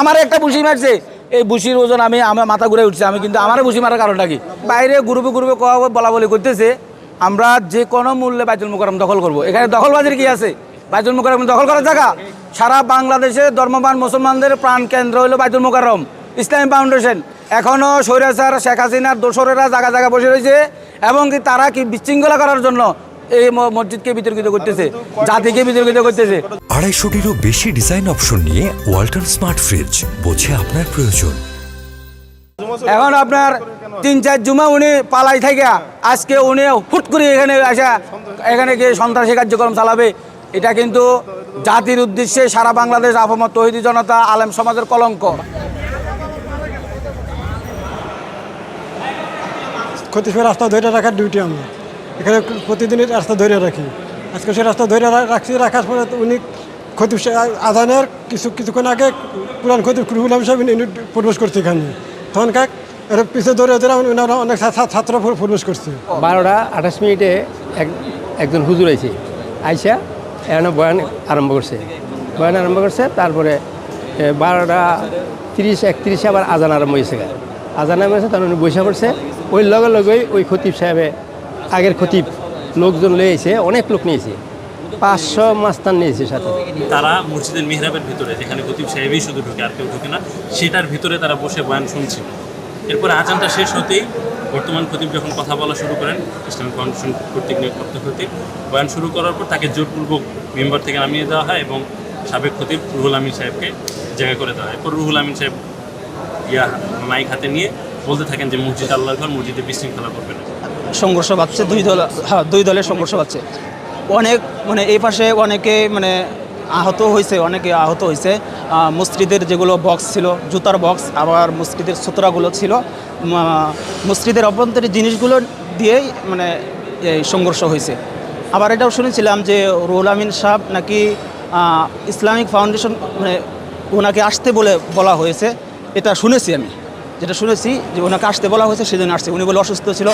আমার একটা বুসি মারছে। এই বুসির ওজন আমি, আমার মাথা ঘুরে উঠছে। আমি কিন্তু আমার বুসি মারার কারণটা কি? বাইরে গ্রুপে গ্রুপে বলা বলি করতেছে। আমরা যে কোনো মূল্যে বাইতুল মোকারম দখল করব। এখানে দখলবাজির কি আছে? বাইতুল মোকারম দখল করার জায়গা? সারা বাংলাদেশে ধর্মবান মুসলমানদের প্রাণ কেন্দ্র হলো বাইতুল মোকারম ইসলামী ফাউন্ডেশন। এখনও স্বৈরাচার শেখ হাসিনার দোসরেরা জায়গা জায়গা বসে রয়েছে। এবং কি তারা কি বিশৃঙ্খলা করার জন্য এই মসজিদকে বিতর্কিত করতেছে জাতিকে বিতর্কিত করতেছে। আড়াইশোটিরও বেশি ডিজাইন অপশন নিয়ে ওয়াল্টন স্মার্ট ফ্রিজ বোঝে আপনার প্রয়োজন। এখন আপনার তিন চার জুমা উনি পালাই থেকে আজকে উনি হুট করে এখানে আসা এখানে গিয়ে সন্ত্রাসী কার্যক্রম চালাবে। এটা কিন্তু জাতির উদ্দেশ্যে সারা বাংলাদেশ আপামত তহিদি জনতা আলেম সমাজের কলঙ্ক। ক্ষতিফের রাস্তা ধরে রাখার ডিউটি আমার এখানে প্রতিদিনই রাস্তা ধরে রাখি। আজকে সে রাস্তা ধরে রাখছি, রাখার পরে উনি ক্ষতি আদানের কিছু কিছুক্ষণ আগে পুরান ক্ষতি রুহুল সাহেব ইনি প্রবেশ করছে এখানে। তখন কাক, এর পিছিয়ে ধরে ধরে ওনারা অনেক ছাত্র প্রবেশ করছে। বারোটা আঠাশ মিনিটে এক একজন হুজুর আইছে। আইসা এখানে বয়ান আরম্ভ করছে। বয়ান আরম্ভ করছে, তারপরে বারোটা তিরিশ, একত্রিশে আবার আজান আরম্ভ হয়েছে আজান আরম্ভ হয়েছে তখন উনি বসে পড়ছে। ওই লগে লগেই ওই খতিব সাহেবে আগের খতিব লোকজন লয়েছে অনেক লোক নিয়েছে। পাঁচশো মাস্তান নিয়েছে সাথে। তারা মসজিদের মেহরাবের ভিতরে, যেখানে খতিব সাহেবই শুধু ঢুকে আর কেউ ঢুকে না, সেটার ভিতরে তারা বসে বয়ান শুনছিল। এরপরে আজানটা শেষ হতেই বর্তমান খতিব যখন কথা বলা শুরু করেন, ইসলামিক ফাউন্ডেশন কর্তৃক নিয়োগপ্রাপ্ত খতিব বয়ান শুরু করার পর তাকে জোরপূর্বক মেম্বার থেকে নামিয়ে দেওয়া হয় এবং সাবেক খতিব রুহুল আমিন সাহেবকে জায়গা করে দেওয়া হয়। এরপর রুহুল আমিন সাহেব ইয়া মাইক হাতে নিয়ে বলতে থাকেন যে মসজিদ আল্লাহর ঘর, মসজিদে বিশৃঙ্খলা করবে না। সংঘর্ষ বাড়ছে দুই দল হ্যাঁ দুই দলের সংঘর্ষ বাড়ছে অনেক মানে এই পাশে অনেকে মানে আহত হয়েছে, অনেকে আহত হয়েছে। মসজিদের যেগুলো বক্স ছিল, জুতার বক্স আবার মসজিদের সুতরাগুলো ছিল। মসজিদের অভ্যন্তরীণ জিনিসগুলো দিয়েই মানে সংঘর্ষ হয়েছে। আবার এটাও শুনেছিলাম যে রুহুল আমিন সাহেব নাকি ইসলামিক ফাউন্ডেশন মানে ওনাকে আসতে বলে বলা হয়েছে। এটা শুনেছি আমি। যেটা শুনেছি যে ওনাকে আসতে বলা হয়েছে সেজন্য আসছে। উনি বলে অসুস্থ ছিল।